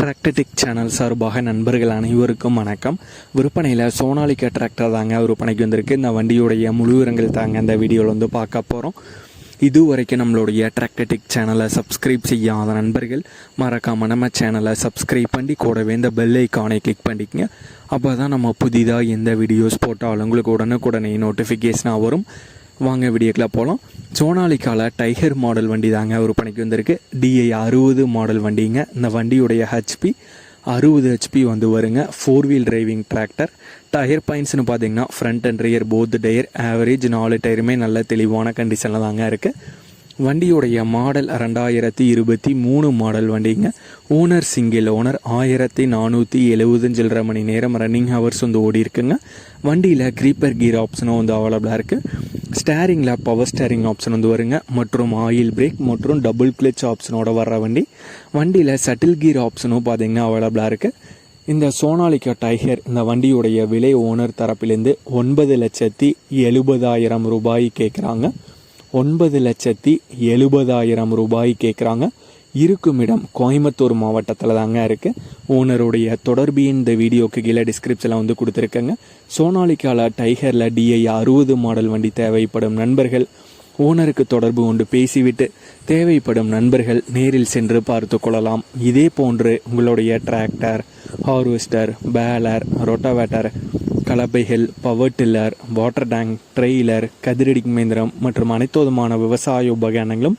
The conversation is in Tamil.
டிராக்டர்டெக் சேனல் சார்பாக நண்பர்கள் அனைவருக்கும் வணக்கம். விற்பனையில் சோனாலிக்கா டிராக்டர் தாங்க விற்பனைக்கு வந்திருக்கு. இந்த வண்டியுடைய முழு விவரங்கள் தாங்க இந்த வீடியோவில் வந்து பார்க்க போகிறோம் இது வரைக்கும் நம்மளுடைய டிராக்டடிக் சேனலை சப்ஸ்கிரைப் செய்யாத நண்பர்கள் மறக்காமல் நம்ம சேனலை சப்ஸ்கிரைப் பண்ணி கூடவே இந்த பெல் ஐக்கானை கிளிக் பண்ணிக்கங்க. அப்போ தான் நம்ம புதிதாக எந்த வீடியோஸ் போட்டாலும் உங்களுக்கு உடனுக்குடனே நோட்டிஃபிகேஷனாக வரும். வாங்க வீடியோக்குள்ள போகலாம் சோனாலிக்கால டைகர் மாடல் வண்டி தாங்க விற்பனைக்கு வந்திருக்கு. டிஐ அறுபது மாடல் வண்டிங்க. இந்த வண்டியுடைய ஹெச்பி அறுபது ஹெச்பி வந்து வருங்க. Four wheel driving tractor tyre பாயிண்ட்ஸ்னு பார்த்தீங்கன்னா front and rear both tyre average நாலு டயருமே நல்ல தெளிவான கண்டிஷனில் தாங்க இருக்குது வண்டியுடைய மாடல் ரெண்டாயிரத்தி இருபத்தி மூணு மாடல் வண்டிங்க. ஓனர் சிங்கிள் ஓனர் ஆயிரத்தி நானூற்றி எழுபது சில்லற மணி நேரம் ரன்னிங் ஹவர்ஸ் வந்து ஓடி இருக்குங்க வண்டியில் க்ரீப்பர் கீர் ஆப்ஷனும் வந்து அவைலபிளாக இருக்குது ஸ்டேரிங்கில் பவர் ஸ்டேரிங் ஆப்ஷன் வந்து வருங்க. மற்றும் ஆயில் பிரேக் மற்றும் டபுள் கிளச் ஆப்ஷனோட வர்ற வண்டி. வண்டியில் சட்டில் கீர் ஆப்ஷனும் பார்த்திங்கன்னா அவைலபிளாக இருக்குது இந்த சோனாலிக்கா டைகர் இந்த வண்டியுடைய விலை ஓனர் தரப்பிலேருந்து ஒன்பது லட்சத்தி எழுபதாயிரம் ரூபாய் கேட்குறாங்க ஒன்பது லட்சத்தி எழுபதாயிரம் ரூபாய் கேட்குறாங்க இருக்கும் இடம் கோயம்புத்தூர் மாவட்டத்தில் தாங்க இருக்குது ஓனருடைய தொடர்பு இந்த வீடியோக்கு கீழே டிஸ்கிரிப்ஷனில் வந்து கொடுத்துருக்கேங்க. சோனாலிக்கால டைகரில் டிஐ அறுபது மாடல் வண்டி தேவைப்படும் நண்பர்கள் ஓனருக்கு தொடர்பு கொண்டு பேசிவிட்டு தேவைப்படும் நண்பர்கள் நேரில் சென்று பார்த்து கொள்ளலாம். இதே போன்று உங்களுடைய tractor harvester baler rotavator கலப்பைகள் power tiller water tank trailer கதிரடி இயந்திரம் மற்றும் அனைத்து விதமான விவசாய உபகரணங்களும்